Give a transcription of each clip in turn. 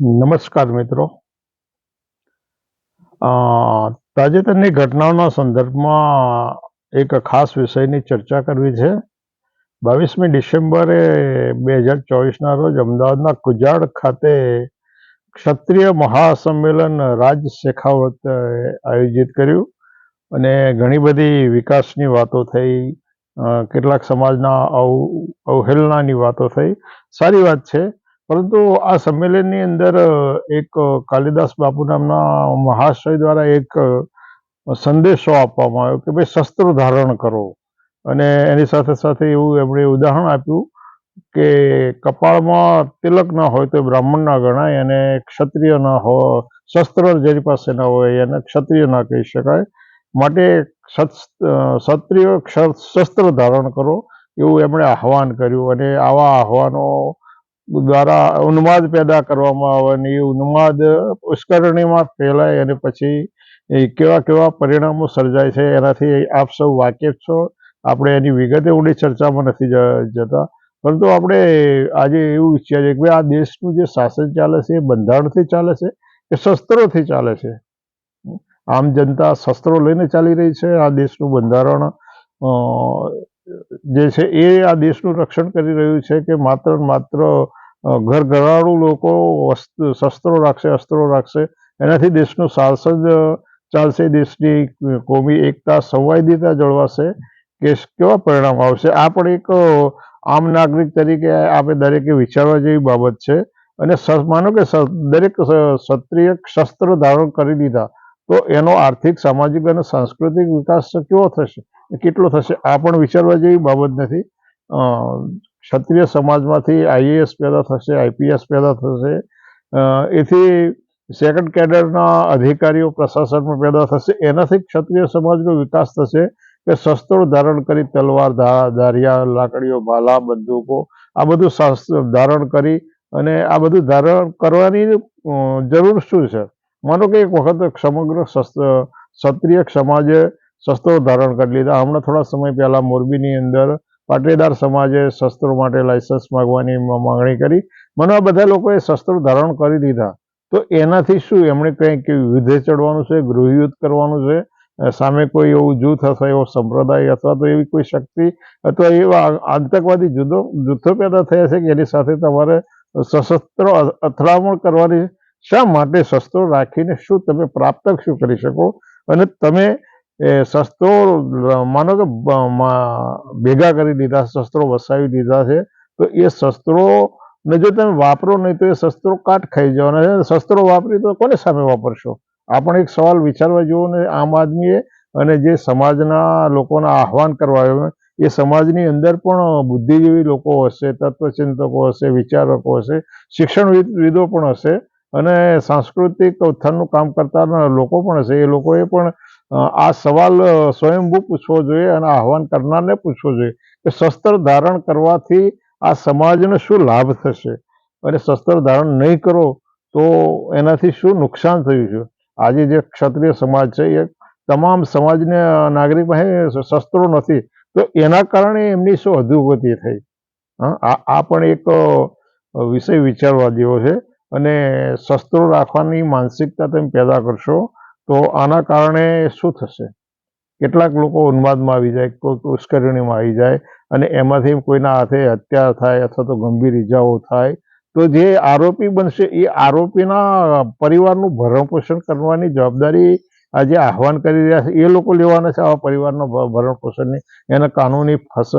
નમસ્કાર મિત્રો. તાજેતરની ઘટનાઓના સંદર્ભમાં એક ખાસ વિષયની ચર્ચા કરવી છે. બાવીસમી ડિસેમ્બરે બે હજાર ચોવીસના રોજ અમદાવાદના કુજાડ ખાતે ક્ષત્રિય મહાસંમેલન રાજ શેખાવત આયોજિત કર્યું અને ઘણી બધી વિકાસની વાતો થઈ કેટલાક સમાજના અવ, અવહેલનાની વાતો થઈ. સારી વાત છે. પરંતુ આ સંમેલનની અંદર એક કાલિદાસ બાપુ નામના મહાશય દ્વારા એક સંદેશો આપવામાં આવ્યો કે ભાઈ શસ્ત્ર ધારણ કરો. અને એની સાથે સાથે એવું એમણે ઉદાહરણ આપ્યું કે કપાળમાં તિલક ના હોય તો બ્રાહ્મણ ના ગણાય અને ક્ષત્રિય ના હોય શસ્ત્ર જેની પાસે ના હોય એને ક્ષત્રિય ના કહી શકાય. માટે ક્ષત્રિય ક્ષ- શસ્ત્ર ધારણ કરો એવું એમણે આહવાન કર્યું અને આવા આહવાનો દ્વારા ઉન્માદ પેદા કરવામાં આવે અને એ ઉન્માદ પુષ્કરણીમાં ફેલાય અને પછી કેવા કેવા પરિણામો સર્જાય છે એનાથી આપ સૌ વાકેફ છો. આપણે એની વિગતે ઊંડી ચર્ચામાં નથી જતા. પરંતુ આપણે આજે એવું છીએ કે ભાઈ આ દેશનું જે શાસન ચાલે છે એ બંધારણથી ચાલે છે, એ શસ્ત્રોથી ચાલે છે. આમ જનતા શસ્ત્રો લઈને ચાલી રહી છે. આ દેશનું બંધારણ જે છે એ આ દેશનું રક્ષણ કરી રહ્યું છે કે માત્ર માત્ર ઘર ઘરાળું લોકો શસ્ત્રો રાખશે, અસ્ત્રો રાખશે. એનાથી દેશનું શાસન ચાલશે, દેશની કોમી એકતા સંવાદિતા જળવાશે. કે કેવા પરિણામ આવશે? આ પણ એક આમ નાગરિક તરીકે આપણે દરેકે વિચારવા જેવી બાબત છે. અને માનો કે દરેક ક્ષત્રિય શસ્ત્ર ધારણ કરી દીધા, તો એનો આર્થિક, સામાજિક અને સાંસ્કૃતિક વિકાસ કેવો થશે? કેટલો થશે? આ પણ વિચારવા જેવી બાબત નથી. ક્ષત્રિય સમાજમાંથી આઈએએસ પેદા થશે, આઈપીએસ પેદા થશે. એથી સેકન્ડ કેડરના અધિકારીઓ પ્રશાસનમાં પેદા થશે. એનાથી ક્ષત્રિય સમાજનો વિકાસ થશે કે શસ્ત્રો ધારણ કરી તલવાર ધારિયા, લાકડીઓ ભાલા બંદૂકો, આ બધું શાસ્ત્ર ધારણ કરી અને આ બધું ધારણ કરવાની જરૂર શું છે? માનો કે એક વખત સમગ્ર ક્ષત્રિય સમાજે શસ્ત્રો ધારણ કરી લીધા. હમણાં થોડા સમય પહેલાં મોરબીની અંદર પાટીદાર સમાજે શસ્ત્રો માટે લાયસન્સ માગવાની માંગણી કરી. મને આ બધા લોકોએ શસ્ત્રો ધારણ કરી દીધા. તો એનાથી શું? એમણે કંઈક યુદ્ધે ચડવાનું છે, ગૃહયુદ્ધ કરવાનું છે? સામે કોઈ એવું જૂથ અથવા એવો સંપ્રદાય અથવા તો એવી કોઈ શક્તિ અથવા એવા આતંકવાદી જુદો, જૂથો પેદા થયા છે કે એની સાથે તમારે સશસ્ત્ર અથડામણ કરવાની શા માટે શસ્ત્રો રાખીને શું તમે પ્રાપ્ત શું કરી શકો? અને તમે એ શસ્ત્રો માનો કે ભેગા કરી દીધા, શસ્ત્રો વસાવી દીધા છે, તો એ શસ્ત્રો ને જો તમે વાપરો નહીં, તો એ શસ્ત્રો કાટ ખાઈ જવાના છે. શસ્ત્રો વાપરી તો કોને સામે વાપરશો? આ પણ એક સવાલ વિચારવા જેવો ને આમ આદમીએ અને જે સમાજના લોકોને આહવાન કરવા એ સમાજની અંદર પણ બુદ્ધિજીવી લોકો હશે, તત્વચિંતકો હશે, વિચારકો હશે, શિક્ષણવિદો પણ હશે અને સાંસ્કૃતિક ઉત્થાનનું કામ કરતા લોકો પણ હશે. એ લોકોએ પણ આ સવાલ સ્વયંભૂ પૂછવો જોઈએ અને આહવાન કરનારને પૂછવો જોઈએ કે શસ્ત્ર ધારણ કરવાથી આ સમાજને શું લાભ થશે? અને શસ્ત્ર ધારણ નહીં કરો તો એનાથી શું નુકસાન થયું છે? આજે જે ક્ષત્રિય સમાજ છે, એ તમામ સમાજને નાગરિક પાસે શસ્ત્રો નથી. તો એના કારણે એમની શું અધોગતિ થઈ? આ પણ એક વિષય વિચારવા જેવો છે. અને શસ્ત્રો રાખવાની માનસિકતા તમે પેદા કરશો તો આના કારણે શું થશે? કેટલાક લોકો ઉન્માદમાં આવી જાય, કોઈ ઉશ્કેરણીમાં આવી જાય અને એમાંથી કોઈના હાથે હત્યા થાય અથવા તો ગંભીર ઈજાઓ થાય, તો જે આરોપી બનશે, એ આરોપીના પરિવારનું ભરણ પોષણ કરવાની જવાબદારી આ જે આહવાન કરી રહ્યા છે. એ લોકો લેવાના છે આવા પરિવારનો ભરણપોષણની. ભરણ પોષણની એને કાનૂની ફસ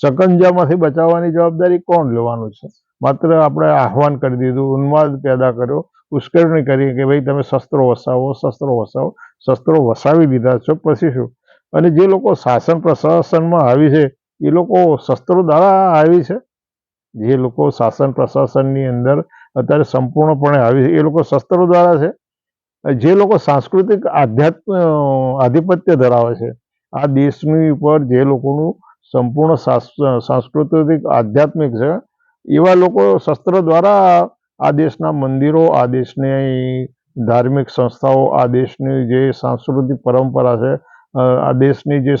શકંજામાંથી બચાવવાની જવાબદારી કોણ લેવાનું છે? માત્ર આપણે આહવાન કરી દીધું, ઉન્માદ પેદા કર્યો ઉશ્કેરણી કરી કે ભાઈ તમે શસ્ત્રો વસાવો શસ્ત્રો વસાવો, શસ્ત્રો વસાવી દીધા છો, પછી શું? અને જે લોકો શાસન પ્રશાસનમાં આવી છે, એ લોકો શસ્ત્રો દ્વારા આવી છે? જે લોકો શાસન પ્રશાસનની અંદર અત્યારે સંપૂર્ણપણે આવી છે, એ લોકો શસ્ત્રો દ્વારા છે? જે લોકો સાંસ્કૃતિક આધ્યાત્મ આધિપત્ય ધરાવે છે, આ દેશની ઉપર જે લોકોનું સંપૂર્ણ સાંસ્કૃતિક આધ્યાત્મિક છે, એવા લોકો શસ્ત્ર દ્વારા આ દેશના મંદિરો આ દેશની ધાર્મિક સંસ્થાઓ આ દેશની જે સાંસ્કૃતિક પરંપરા છે આ દેશની જે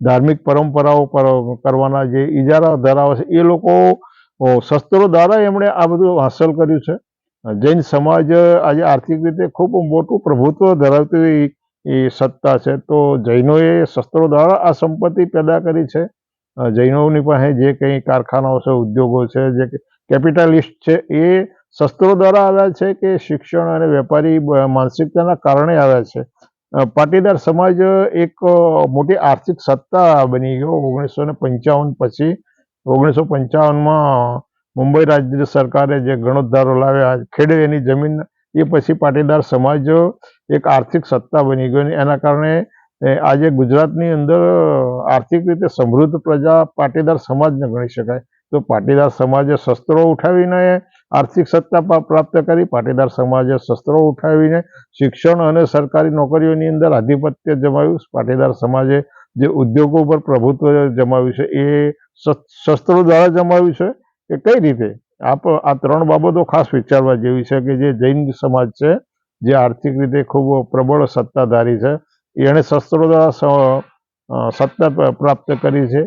ધાર્મિક પરંપરાઓ પર, કરવાના જે ઇજારા ધરાવે છે, એ લોકો શસ્ત્રો દ્વારા એમણે આ બધું હાંસલ કર્યું છે. જૈન સમાજ આજે આર્થિક રીતે ખૂબ મોટું પ્રભુત્વ ધરાવતી એ સત્તા છે. તો જૈનોએ શસ્ત્રો દ્વારા આ સંપત્તિ પેદા કરી છે. જૈનોની પાસે જે કંઈ કારખાનાઓ છે, ઉદ્યોગો છે, જે કેપિટાલિસ્ટ છે. એ શસ્ત્રો દ્વારા આવ્યા છે કે શિક્ષણ અને વેપારી માનસિકતાના કારણે આવ્યા છે. પાટીદાર સમાજ એક મોટી આર્થિક સત્તા બની ગયો ઓગણીસો ને પંચાવન પછી. ઓગણીસો પંચાવનમાં મુંબઈ રાજ્ય સરકારે જે ગણોદ્ધારો લાવ્યા, ખેડે એની જમીન, એ પછી પાટીદાર સમાજ એક આર્થિક સત્તા બની ગયો એના કારણે આજે ગુજરાતની અંદર આર્થિક રીતે સમૃદ્ધ પ્રજા પાટીદાર સમાજને ગણી શકાય. તો પાટીદાર સમાજે શસ્ત્રો ઉઠાવીને આર્થિક સત્તા પ્રાપ્ત કરી, પાટીદાર સમાજે શસ્ત્રો ઉઠાવીને શિક્ષણ અને સરકારી નોકરીઓની અંદર આધિપત્ય જમાવ્યું. પાટીદાર સમાજે જે ઉદ્યોગો પર પ્રભુત્વ જમાવ્યું છે, એ શસ્ત્રો દ્વારા જમાવ્યું છે કે કઈ રીતે? આપ આ ત્રણ બાબતો ખાસ વિચારવા જેવી છે કે જે જૈન સમાજ છે, જે આર્થિક રીતે ખૂબ પ્રબળ સત્તાધારી છે, એણે શસ્ત્રો દ્વારા સત્તા પ્રાપ્ત કરી છે.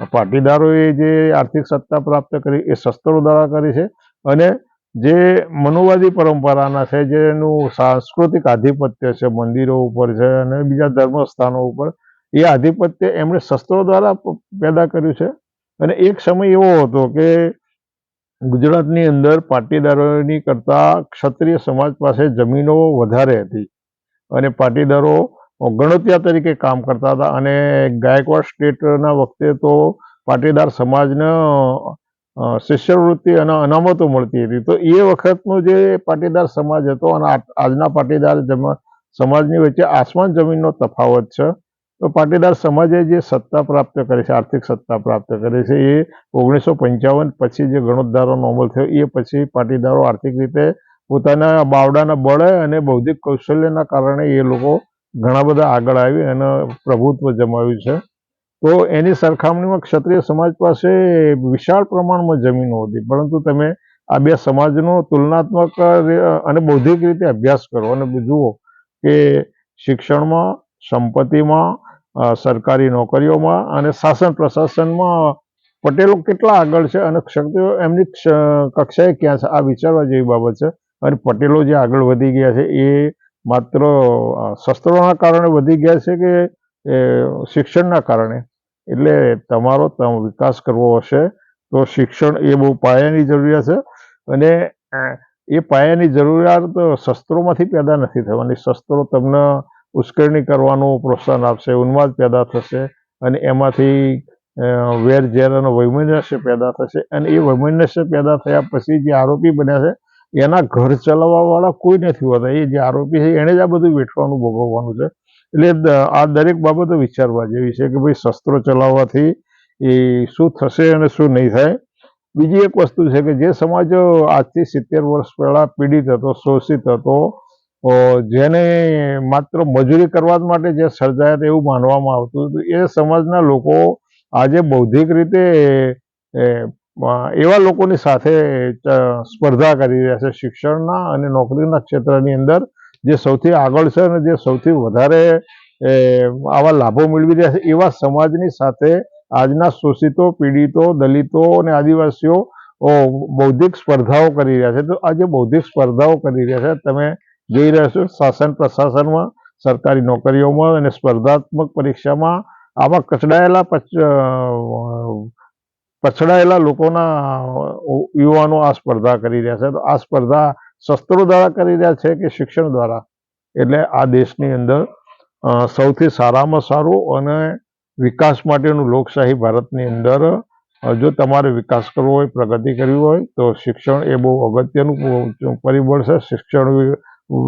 પાટીદારોએ જે આર્થિક સત્તા પ્રાપ્ત કરી એ શસ્ત્રો દ્વારા કરી છે અને જે મનુવાદી પરંપરાના છે, જેનું સાંસ્કૃતિક આધિપત્ય છે, મંદિરો ઉપર છે અને બીજા ધર્મસ્થાનો ઉપર, એ આધિપત્ય એમણે શસ્ત્રો દ્વારા પેદા કર્યું છે. અને એક સમય એવો હતો કે ગુજરાતની અંદર પાટીદારોની કરતાં ક્ષત્રિય સમાજ પાસે જમીનો વધારે હતી અને પાટીદારો ગણોતિયા તરીકે કામ કરતા હતા અને ગાયકવાડ સ્ટેટના વખતે તો પાટીદાર સમાજને શિષ્યવૃત્તિ અને અનામતો મળતી હતી. તો એ વખતનો જે પાટીદાર સમાજ હતો અને આજના પાટીદાર સમાજની વચ્ચે આસમાન જમીનનો તફાવત છે, તો પાટીદાર સમાજે જે સત્તા પ્રાપ્ત કરી છે, આર્થિક સત્તા પ્રાપ્ત કરી છે, એ ઓગણીસો પંચાવન પછી જે ગણોદ્ધારોનો અમલ થયો, એ પછી પાટીદારો આર્થિક રીતે પોતાના બાવડાના બળે અને બૌદ્ધિક કૌશલ્યના કારણે એ લોકો ઘણા બધા આગળ આવી અને પ્રભુત્વ જમાવ્યું છે. તો એની સરખામણીમાં ક્ષત્રિય સમાજ પાસે વિશાળ પ્રમાણમાં જમીનો હતી. પરંતુ તમે આ બે સમાજનો તુલનાત્મક અને બૌદ્ધિક રીતે અભ્યાસ કરો અને જુઓ કે શિક્ષણમાં, સંપત્તિમાં સરકારી નોકરીઓમાં અને શાસન પ્રશાસનમાં પટેલો કેટલા આગળ છે અને ક્ષત્રિયો એમની ક્ષ- કક્ષાએ ક્યાં છે? આ વિચારવા જેવી બાબત છે. અને પટેલો જે આગળ વધી ગયા છે એ માત્ર શસ્ત્રોના કારણે વધી ગયા છે કે શિક્ષણના કારણે? એટલે તમારો વિકાસ કરવો હશે તો શિક્ષણ એ બહુ પાયાની જરૂરિયાત છે અને એ પાયાની જરૂરિયાત શસ્ત્રોમાંથી પેદા નથી થવાની. શસ્ત્રો તમને ઉશ્કેરણી કરવાનું પ્રોત્સાહન આપશે, ઉન્માદ પેદા થશે અને એમાંથી વેર ઝેર અને વૈમનસ્ય પેદા થશે. અને એ વૈમનસ્ય પેદા થયા પછી જે આરોપી બન્યા છે એના ઘર ચલાવવાવાળા કોઈ નથી હોતા. એ જે આરોપી છે એણે જ આ બધું વેઠવાનું, ભોગવવાનું છે. એટલે આ દરેક બાબતો વિચારવા જેવી છે કે ભાઈ શસ્ત્રો ચલાવવાથી એ શું થશે અને શું નહીં થાય. બીજી એક વસ્તુ છે કે જે સમાજ આજથી સિત્તેર વર્ષ પહેલાં પીડિત હતો, શોષિત હતો જેને માત્ર મજૂરી કરવા માટે જે સર્જાયા એવું માનવામાં આવતું હતું. એ સમાજના લોકો આજે બૌદ્ધિક રીતે એવા લોકોની સાથે સ્પર્ધા કરી રહ્યા છે શિક્ષણના અને નોકરીના ક્ષેત્રની અંદર, જે સૌથી આગળ છે અને જે સૌથી વધારે આવા લાભો મેળવી રહ્યા છે, એવા સમાજની સાથે આજના શોષિતો, પીડિતો, દલિતો અને આદિવાસીઓ બૌદ્ધિક સ્પર્ધાઓ કરી રહ્યા છે. તો આ જે બૌદ્ધિક સ્પર્ધાઓ કરી રહ્યા છે, તમે જોઈ રહ્યા છો, શાસન પ્રશાસનમાં, સરકારી નોકરીઓમાં અને સ્પર્ધાત્મક પરીક્ષામાં આવા કચડાયેલા પછડાયેલા લોકોના યુવાનો આ સ્પર્ધા કરી રહ્યા છે. તો આ સ્પર્ધા શસ્ત્રો દ્વારા કરી રહ્યા છે કે શિક્ષણ દ્વારા? એટલે આ દેશની અંદર સૌથી સારામાં સારું અને વિકાસ માટેનું લોકશાહી ભારતની અંદર જો તમારે વિકાસ કરવો હોય, પ્રગતિ કરવી હોય, તો શિક્ષણ એ બહુ અગત્યનું પરિબળ છે. શિક્ષણ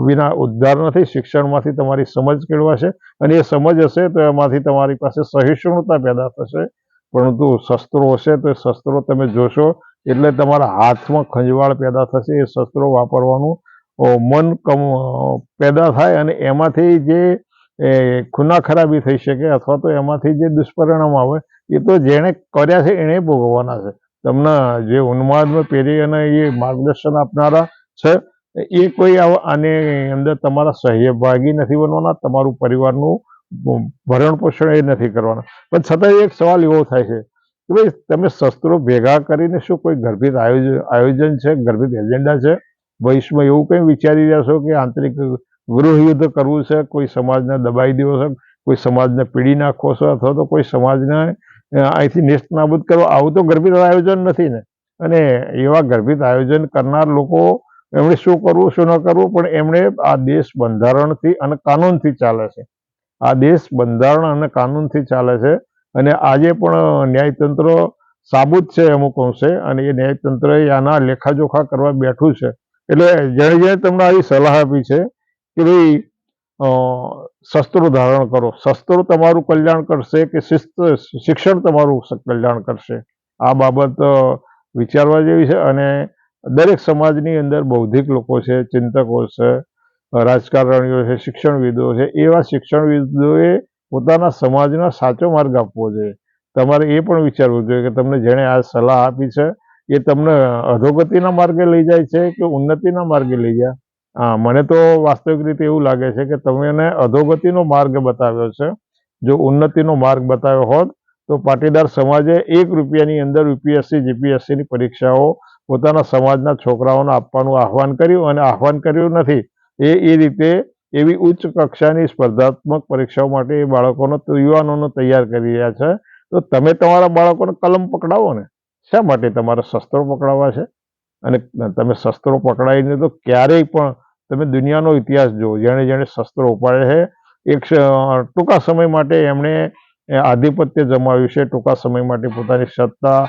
વિના ઉદ્ધાર નથી. શિક્ષણમાંથી તમારી સમજ કેળવાશે અને એ સમજ હશે તો એમાંથી તમારી પાસે સહિષ્ણુતા પેદા થશે. પરંતુ શસ્ત્રો હશે તો એ શસ્ત્રો તમે જોશો, એટલે તમારા હાથમાં ખંજવાળ પેદા થશે, એ શસ્ત્રો વાપરવાનું મન કમ પેદા થાય અને એમાંથી જે ખૂના ખરાબી થઈ શકે અથવા તો એમાંથી જે દુષ્પરિણામ આવે, એ તો જેણે કર્યા છે એણે ભોગવવાના છે. તમને જે ઉન્માદમાં પહેરી અને એ માર્ગદર્શન આપનારા છે, એ કોઈ આની અંદર તમારા સહભાગી નથી બનવાના, તમારું પરિવારનું ભરણ પોષણ એ નથી કરવાના. પણ છતાં એક સવાલ એવો થાય છે કે ભાઈ, તમે શસ્ત્રો ભેગા કરીને શું કોઈ ગર્ભિત આયોજન આયોજન છે, ગર્ભિત એજન્ડા છે? ભવિષ્યમાં એવું કંઈ વિચારી રહ્યા છો કે આંતરિક ગૃહયુદ્ધ કરવું છે? કોઈ સમાજને દબાઈ દેવો છે? કોઈ સમાજને પીડી નાખવો છે? અથવા તો કોઈ સમાજને અહીંથી નેસ્ત નાબૂદ કરવો આવું તો ગર્ભિત આયોજન નથી ને. અને એવા ગર્ભિત આયોજન કરનાર લોકો એમણે શું કરવું, શું ન કરવું? પણ એમણે આ દેશ બંધારણથી અને કાનૂનથી ચાલે છે. આ દેશ બંધારણ અને કાનૂનથી ચાલે છે. અને આજે પણ ન્યાયતંત્ર સાબુત છે અમુક અંશે, અને એ ન્યાયતંત્ર આના લેખાજોખા કરવા બેઠું છે. એટલે જેણે જેણે તમને આવી સલાહ આપી છે કે ભાઈ શસ્ત્રો ધારણ કરો. શસ્ત્રો તમારું કલ્યાણ કરશે કે શિસ્ત, શિક્ષણ તમારું કલ્યાણ કરશે? આ બાબત વિચારવા જેવી છે. અને દરેક સમાજની અંદર બૌદ્ધિક લોકો છે, ચિંતકો છે રાજકારણીઓ છે, શિક્ષણવિદો છે, એવા શિક્ષણવિદોએ પોતાના સમાજનો સાચો માર્ગ આપવો જોઈએ. તમારે એ પણ વિચારવું જોઈએ કે તમને જેણે આ સલાહ આપી છે, એ તમને અધોગતિના માર્ગે લઈ જાય છે કે ઉન્નતિના માર્ગે લઈ જાય? હા, મને તો વાસ્તવિક રીતે એવું લાગે છે કે તમે અધોગતિનો માર્ગ બતાવ્યો છે. જો ઉન્નતિનો માર્ગ બતાવ્યો હોત, તો પાટીદાર સમાજે એક રૂપિયાની અંદર યુપીએસસી, જીપીએસસીની પરીક્ષાઓ પોતાના સમાજના છોકરાઓને આપવાનું આહવાન કર્યું અને આહવાન કર્યું નથી. એ એ રીતે એવી ઉચ્ચ કક્ષાની સ્પર્ધાત્મક પરીક્ષાઓ માટે એ બાળકોનો યુવાનોને તૈયાર કરી રહ્યા છે. તો તમે તમારા બાળકોને કલમ પકડાવો ને. શા માટે તમારે શસ્ત્રો પકડાવવા છે? અને તમે શસ્ત્રો પકડાવીને તો ક્યારેય પણ તમે દુનિયાનો ઇતિહાસ જુઓ. જેણે જેણે શસ્ત્રો ઉપાડે છે, એક ટૂંકા સમય માટે એમણે આધિપત્ય જમાવ્યું છે, ટૂંકા સમય માટે પોતાની સત્તા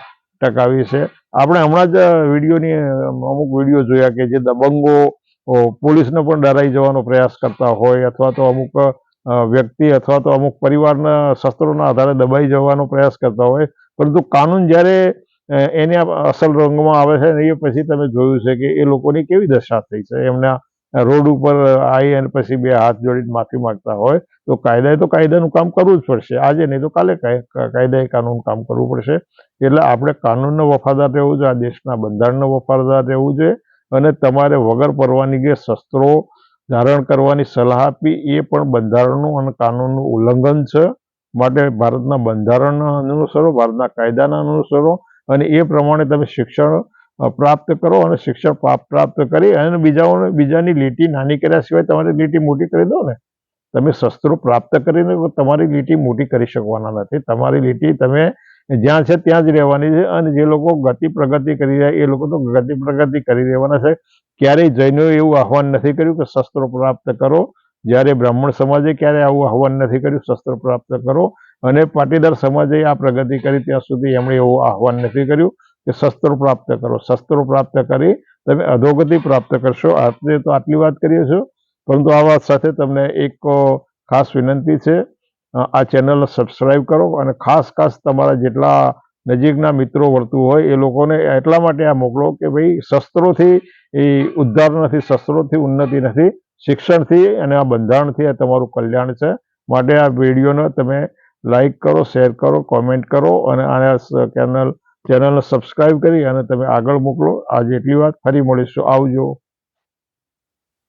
ટકાવી છે. આપણે હમણાં જ વિડીયોની, અમુક વીડિયો જોયા કે જે દબંગો પોલીસને પણ ડરાઈ જવાનો પ્રયાસ કરતા હોય અથવા તો અમુક વ્યક્તિ અથવા તો અમુક પરિવારના શસ્ત્રોના આધારે દબાઈ જવાનો પ્રયાસ કરતા હોય. પરંતુ કાનૂન જ્યારે એને અસલ રંગમાં આવે છે ને એ પછી તમે જોયું છે કે એ લોકોની કેવી દશા થઈ છે. એમના રોડ ઉપર આવી અને પછી બે હાથ જોડીને માફી માંગતા હોય તો કાયદાએ તો કાયદાનું કામ કરવું જ પડશે. આજે નહીં તો કાલે કાય- કાયદાએ કાનૂન કામ કરવું પડશે. એટલે આપણે કાનૂનનો વફાદાર રહેવું જોઈએ, આ દેશના બંધારણનો વફાદાર રહેવું જોઈએ. અને તમારે વગર પરવાનગીએ શસ્ત્રો ધારણ કરવાની સલાહ આપી એ પણ બંધારણનું અને કાનૂનનું ઉલ્લંઘન છે. માટે ભારતના બંધારણના અનુસરો, ભારતના કાયદાના અનુસરો અને એ પ્રમાણે તમે શિક્ષણ પ્રાપ્ત કરો અને શિક્ષણ પ્રાપ- પ્રાપ્ત કરી અને બીજાઓને, બીજાની લીટી નાની કર્યા સિવાય તમારી લીટી મોટી કરી દો ને. તમે શસ્ત્રો પ્રાપ્ત કરીને તમારી લીટી મોટી કરી શકવાના નથી. તમારી લીટી તમે જ્યાં છે ત્યાં જ રહેવાની છે અને જે લોકો ગતિ પ્રગતિ કરી રહ્યા એ લોકો તો ગતિ પ્રગતિ કરી રહેવાના છે. ક્યારેય જૈનોએ એવું આહવાન નથી કર્યું કે શસ્ત્રો પ્રાપ્ત કરો. જ્યારે બ્રાહ્મણ સમાજે ક્યારેય આવું આહવાન નથી કર્યું? શસ્ત્ર પ્રાપ્ત કરો. અને પાટીદાર સમાજે આ પ્રગતિ કરી ત્યાં સુધી એમણે એવું આહવાન નથી કર્યું કે શસ્ત્રો પ્રાપ્ત કરો. શસ્ત્રો પ્રાપ્ત કરી તમે અધોગતિ પ્રાપ્ત કરશો. આપણે તો આટલી વાત કરીએ છીએ. પરંતુ આ વાત સાથે તમને એક ખાસ વિનંતી છે. આ ચેનલને સબસ્ક્રાઈબ કરો અને ખાસ ખાસ તમારા જેટલા નજીકના મિત્રો વર્તું હોય એ લોકોને એટલા માટે આ મોકલો કે ભાઈ શસ્ત્રોથી એ ઉદ્ધાર નથી શસ્ત્રોથી ઉન્નતિ નથી, શિક્ષણથી અને આ બંધારણથી આ તમારું કલ્યાણ છે. માટે આ વિડીયોને તમે લાઈક કરો, શેર કરો, કોમેન્ટ કરો અને આ ચેનલ, ચેનલને સબસ્ક્રાઈબ કરી અને તમે આગળ મોકલો. આજે એટલી વાત. ફરી મળીશું. આવજો.